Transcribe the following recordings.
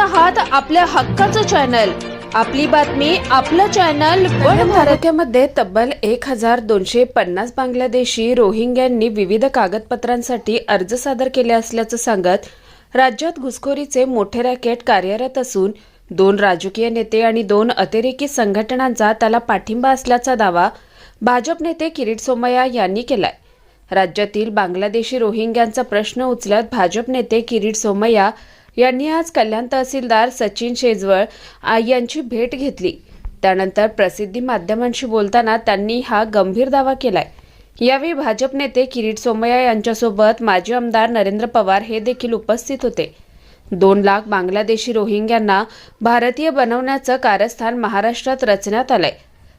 आहात आपल्या हक्काचं चॅनल. आपली बातमी आपलं चॅनल भारतामध्ये तब्बल एक हजार दोनशे पन्नास बांगलादेशी रोहिंग्यांनी विविध कागदपत्रांसाठी अर्ज सादर केले असल्याचं सांगत राज्यात घुसखोरीचे मोठे रॅकेट कार्यरत असून दोन राजकीय नेते आणि दोन अतिरेकी संघटनांचा त्याला पाठिंबा असल्याचा दावा भाजप नेते किरीट सोमय्या यांनी केलाय. राज्यातील बांगलादेशी रोहिंग्यांचा प्रश्न उचलत भाजप नेते किरीट सोमय्या यांनी आज कल्याण तहसीलदार सचिन शेजवळ यांची भेट घेतली. त्यानंतर प्रसिद्धी माध्यमांशी बोलताना त्यांनी हा गंभीर दावा केलाय. यावेळी भाजप नेते किरीट सोमय्या यांच्यासोबत माजी आमदार नरेंद्र पवार हे देखील उपस्थित होते. दोन लाख बांगलादेशी रोहिंग्यांना भारतीय बनवण्याचं कारस्थान महाराष्ट्रात रचण्यात आलंय.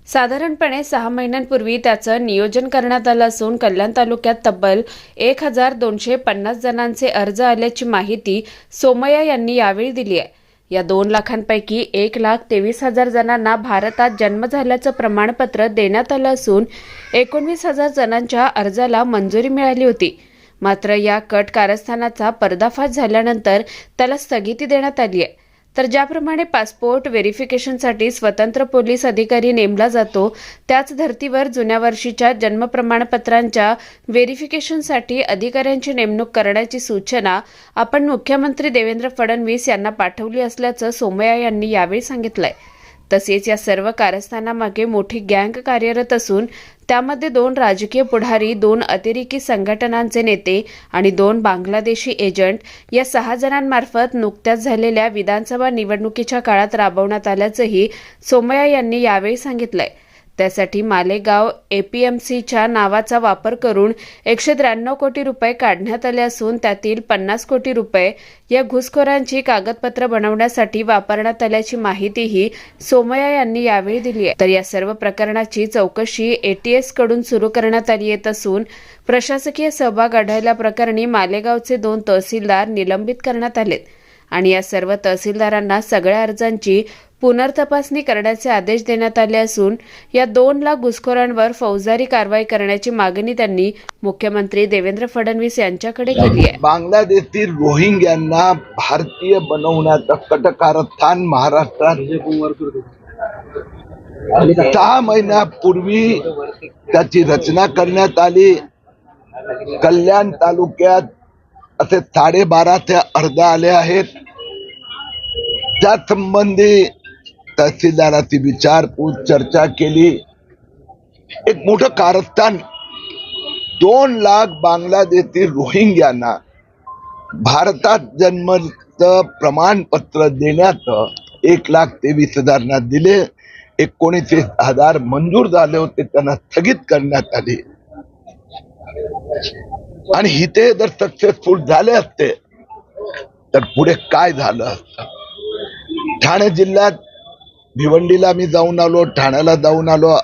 साधारणपणे सहा महिन्यांपूर्वी त्याचं नियोजन करण्यात आलं असून कल्याण तालुक्यात तब्बल एक हजार दोनशे पन्नास जणांचे अर्ज आल्याची माहिती सोमय्या यांनी यावेळी दिली आहे. या दोन लाखांपैकी एक लाख तेवीस हजार जणांना भारतात जन्म झाल्याचं प्रमाणपत्र देण्यात आलं असून एकोणवीस हजार जणांच्या अर्जाला मंजुरी मिळाली होती. मात्र या कट कारस्थानाचा पर्दाफाश झाल्यानंतर त्याला स्थगिती देण्यात आली आहे. तर ज्याप्रमाणे पासपोर्ट व्हेरिफिकेशनसाठी स्वतंत्र पोलीस अधिकारी नेमला जातो त्याच धर्तीवर जुन्या वर्षीच्या जन्म प्रमाणपत्रांच्या व्हेरिफिकेशनसाठी अधिकाऱ्यांची नेमणूक करण्याची सूचना आपण मुख्यमंत्री देवेंद्र फडणवीस यांना पाठवली असल्याचं सोमय्या यांनी यावेळी सांगितलंय. तसेच या सर्व कारस्थानामागे मोठी गँग कार्यरत असून त्यामध्ये दोन राजकीय पुढारी दोन अतिरेकी संघटनांचे नेते आणि दोन बांगलादेशी एजंट या सहा जणांमार्फत नुकत्याच झालेल्या विधानसभा निवडणुकीच्या काळात राबवण्यात आल्याचंही सोमय्या यांनी यावेळी सांगितलंय. त्यासाठी मालेगाव एपीएमसीच्या नावाचा वापर करून एकशे त्र्याण्णव कोटी रुपये काढण्यात आले असून त्यातील पन्नास कोटी रुपये या घुसखोरांची कागदपत्र बनवण्यासाठी वापरण्यात आल्याची माहितीही सोमया यांनी यावेळी दिली आहे. तर या सर्व प्रकरणाची चौकशी एटीएसकडून सुरू करण्यात आली येत असून प्रशासकीय सहभाग आढळल्याप्रकरणी मालेगावचे दोन तहसीलदार निलंबित करण्यात आलेत. आणि या सर्व तहसीलदारांना सगळ्या अर्जांची पुनर्तपासणी करण्याचे आदेश देण्यात आले असून या दोन लाख घुसखोरांवर फौजदारी कारवाई करण्याची मागणी त्यांनी मुख्यमंत्री देवेंद्र फडणवीस यांच्याकडे केली आहे. बांगलादेशातील रोहिंग्यांना भारतीय बनवण्याचं कटकारस्थान महाराष्ट्रात. सहा महिन्यापूर्वी त्याची रचना करण्यात आली. कल्याण तालुक्यात असे साडेबारा ते अर्ध आले आहेत. त्या संबंधी तहसीलदाराची विचारपूस चर्चा केली. एक मोठं कारस्थान. दोन लाख बांगलादेशी रोहिंग्यांना भारतात जन्माचं प्रमाणपत्र देण्याचं एक लाख तेवीस हजारना दिले. एकोणीस हजार मंजूर झाले होते त्यांना स्थगित करण्यात आले. आणि इथे जर सक्सेसफुल झाले असते तर पुढे काय झालं असतं? ठाणे जिल्ह्यात भिवंडीला मी जाऊन आलो ठाण्याला जाऊन आलो.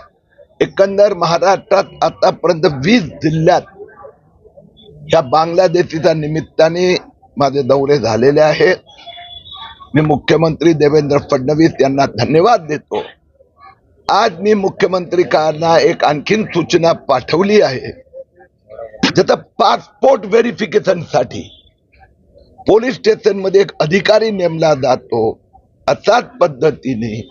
एकंदर महाराष्ट्रात आतापर्यंत वीस जिल्ह्यात या बांगलादेशीच्या निमित्ताने माझे दौरे झालेले आहेत. मी मुख्यमंत्री देवेंद्र फडणवीस यांना धन्यवाद देतो. आज मी मुख्यमंत्री कारणा एक आणखीन सूचना पाठवली आहे. ज्याचा पासपोर्ट व्हेरिफिकेशनसाठी पोलीस स्टेशनमध्ये एक अधिकारी नेमला जातो. अशाच पद्धतीने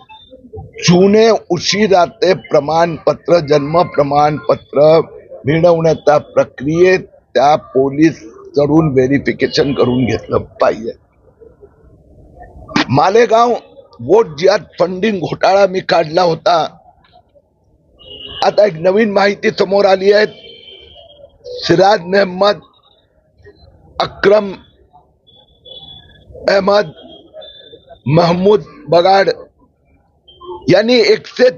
जुने उशिराचे प्रमाणपत्र जन्म प्रमाणपत्र मिळवण्याच्या प्रक्रियेत त्या पोलीस चढून व्हेरिफिकेशन करून घेतलं पाहिजे. मालेगाव वोट ज्यात फंडिंग घोटाळा मी काढला होता. आता एक नवीन माहिती समोर आली आहे. सिराज मेहमद अक्रम अहमद महमूद बगाड यांनी एकशे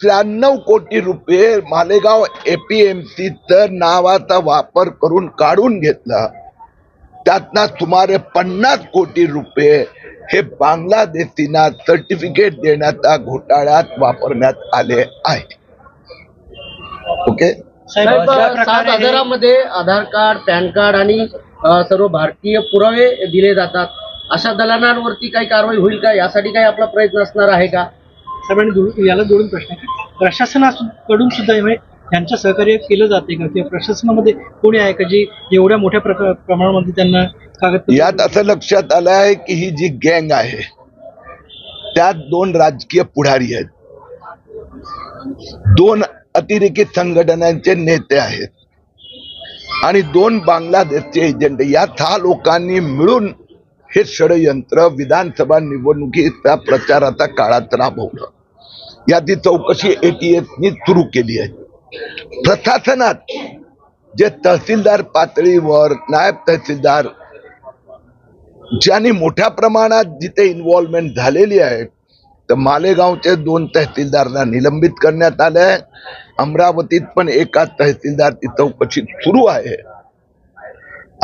त्र्याण्णव कोटी रुपये मालेगाव एपीएमसी तर नावाचा वापर करून काढून घेतला. त्यातनं सुमारे पन्नास कोटी रुपये हे बांगलादेशींना सर्टिफिकेट देण्याच्या घोटाळ्यात वापरण्यात आले आहे. ओके? साहेब सात हजारामध्ये आधार कार्ड पॅन कार्ड आणि सर्व भारतीय पुरावे दिले जातात. अशा दलालांवरती काही कारवाई होईल का? यासाठी काही आपला प्रयत्न असणार आहे का? साहेबांनी याला जोडून प्रश्न आहे. की प्रशासनाकडून सुद्धा म्हणजे यांचं सहकार्य केलं जाते का? किंवा प्रशासनामध्ये कोणी आहे का जी एवढ्या मोठ्या प्रमाणामध्ये त्यांना यात असं लक्षात आलं आहे की ही जी गँग आहे त्यात दोन राजकीय पुढारी आहेत. दोन अतिरेकी संघटनांचे नेते आहेत. आणि दोन बांगलादेशचे एजंट या सहा लोकांनी मिळून हे षडयंत्र विधानसभा निवडणुकीच्या प्रचाराच्या काळात राबवलं. याची चौकशी एटीएसनी सुरू केली आहे. प्रशासनात जे तहसीलदार पातळीवर नायब तहसीलदार ज्यांनी मोठ्या प्रमाणात जिथे इन्व्हॉल्वमेंट झालेली आहे तर मालेगावचे दोन तहसीलदारांना निलंबित करण्यात आले आहे अमरावतीत पण एका तहसीलदारची चौकशी सुरू आहे.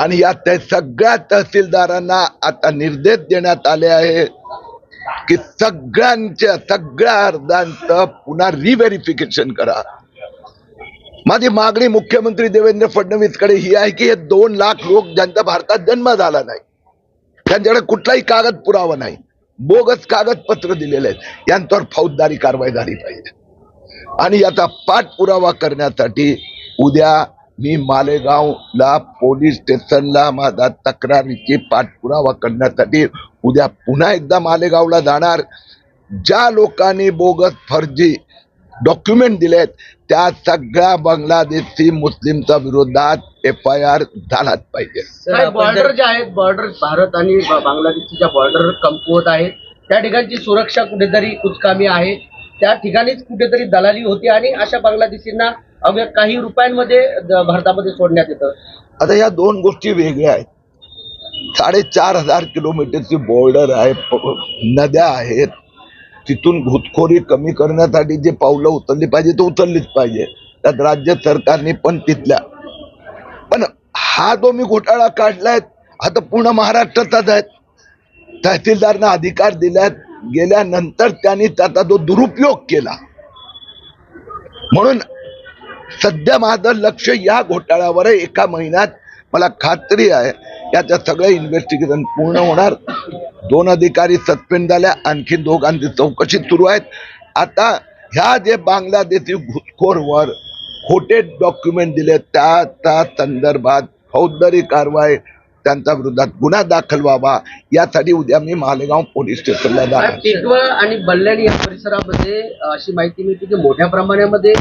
आणि या त्या सगळ्या तहसीलदारांना आता निर्देश देण्यात आले आहे की सगळ्यांच्या सगळ्या अर्जांचं पुन्हा रिव्हेरिफिकेशन करा. माझी मागणी मुख्यमंत्री देवेंद्र फडणवीसकडे ही आहे की हे दोन लाख लोक ज्यांचा भारतात जन्म झाला नाही त्यांच्याकडे कुठलाही कागद पुरावा नाही बोगस कागदपत्र दिलेले आहेत यांच्यावर फौजदारी कारवाई झाली पाहिजे. आणि याचा पाठपुरावा करण्यासाठी उद्या मी मालेगावला पोलीस स्टेशनला माझा तक्रारीची पाठपुरावा करण्यासाठी उद्या पुन्हा एकदा मालेगावला जाणार. ज्या लोकांनी बोगस फर्जी डॉक्युमेंट दिलेत त्या सगळ्या बांगलादेशी मुस्लिमच्या विरोधात एफ आय आर झालाच पाहिजे बॉर्डर जे आहेत बॉर्डर भारत आणि बांगलादेशची ज्या बॉर्डर कमकुवत आहेत त्या ठिकाणची सुरक्षा कुठेतरी कुचकामी आहे. त्या ठिकाणीच कुठेतरी दलाली होती आणि अशा बांगलादेशींना अवघ्या काही रुपयांमध्ये भारतामध्ये सोडण्यात येतं. आता या दोन गोष्टी वेगळ्या आहेत. साडेचार हजार किलोमीटरची बॉर्डर आहे नद्या आहेत. तिथून घुसखोरी कमी करण्यासाठी जे पावलं उचलली पाहिजे ते उचललीच पाहिजे. त्यात राज्य सरकारने पण तिथल्या. पण हा जो मी घोटाळा काढलाय आता पूर्ण महाराष्ट्राचाच आहे. तहसीलदारना अधिकार दिल्यात गेल्यानंतर त्यांनी त्याचा जो दुरुपयोग केला. म्हणून सध्या माझं लक्ष या घोटाळ्यावर आहे. एका महिन्यात मला खात्री आहे. याचं सगळं इन्व्हेस्टिगेशन पूर्ण होणार. दोन अधिकारी सस्पेंड झाल्या. आणखी दोघांची चौकशी सुरू आहेत. आता ह्या जे बांगलादेशी घुसखोरवर खोटे डॉक्युमेंट दिले त्या त्या संदर्भात फौजदारी कारवाई त्यांच्या विरोधात गुन्हा दाखल व्हावा. यासाठी उद्या मी मालेगाव पोलीस स्टेशनला जाणार. आणि बल्ल्याणी या परिसरामध्ये अशी माहिती मिळते की मोठ्या प्रमाणामध्ये